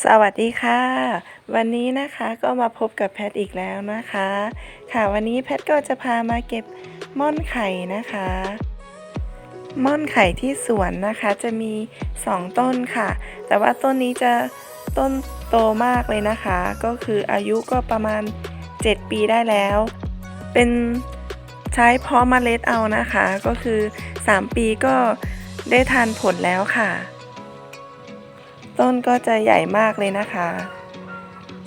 สวัสดีค่ะ วันนี้นะคะก็มาพบกับแพทอีกแล้วนะคะ ค่ะวันนี้แพทก็จะพามาเก็บม่อนไข่นะคะ ม่อนไข่ที่สวนนะคะจะมี 2 ต้นค่ะ แต่ว่าต้นนี้จะต้นโตมากเลยนะคะ ก็คืออายุก็ประมาณ 7 ปีได้แล้ว เป็นใช้เพาะเมล็ดเอานะคะ ก็คือ 3 ปีก็ได้ทานผลแล้วค่ะ ต้นก็จะใหญ่มากเลยนะคะ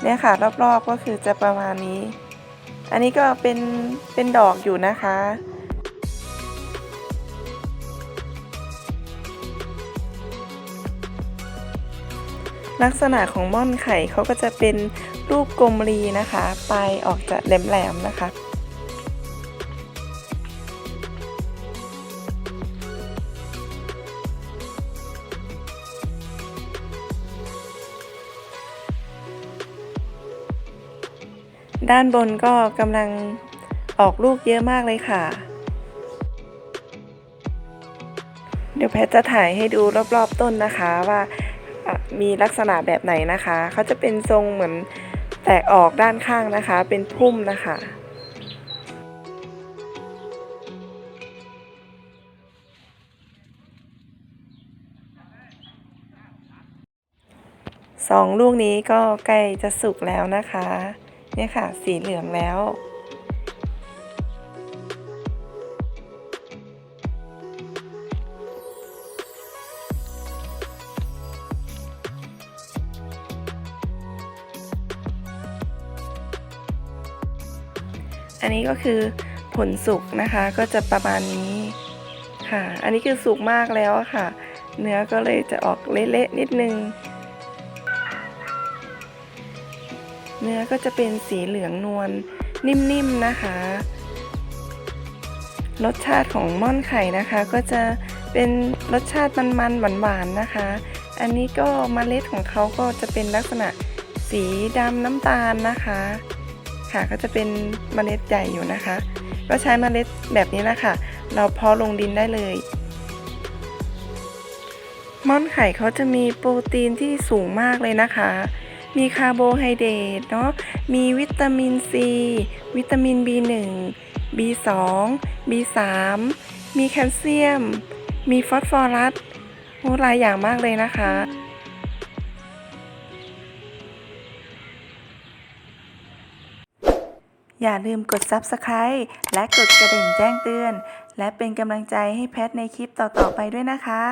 เนี่ยค่ะรอบๆก็คือจะประมาณนี้ อันนี้ก็เป็นเป็นดอกอยู่นะคะลักษณะของม่อนไข่เขาก็จะเป็นรูปกลมรีนะคะ ปลายออกจะแหลมๆนะคะ ด้านบนก็กำลังออกลูกเยอะมากเลยค่ะ เดี๋ยวแพทจะถ่ายให้ดูรอบๆต้นนะคะว่ามีลักษณะแบบไหนนะคะ เขาจะเป็นทรงเหมือนแตกออกด้านข้างนะคะ เป็นพุ่มนะคะ สองลูกนี้ก็ใกล้จะสุกแล้วนะคะ เนี่ยค่ะ สีเหลืองแล้ว อันนี้ก็คือผลสุกนะคะ ก็จะประมาณนี้ค่ะ อันนี้คือสุกมากแล้วค่ะ เนื้อก็เลยจะออกเละๆนิดนึง เนื้อก็จะเป็นสีเหลืองนวลนิ่มๆนะคะ รสชาติของม่อนไข่นะคะ ก็จะเป็นรสชาติมันๆหวานๆนะคะ อันนี้ก็เมล็ดของเขาก็จะเป็นลักษณะสีดำน้ำตาลนะคะ ค่ะก็จะเป็นเมล็ดใหญ่อยู่นะคะ ก็ใช้เมล็ดแบบนี้นะคะเราเพาะลงดินได้เลยม่อนไข่เขาจะมีโปรตีนที่สูงมากเลยนะคะ มีคาร์โบไฮเดรตเนาะ มีวิตามินซี วิตามิน B1 B2 B3 มีแคลเซียม มีฟอสฟอรัสโอ้หลายอย่างมากเลยนะคะอย่าลืมกด Subscribe และกดกระดิ่งแจ้งเตือน และเป็นกำลังใจให้แพทในคลิปต่อ ๆ ไปด้วยนะคะ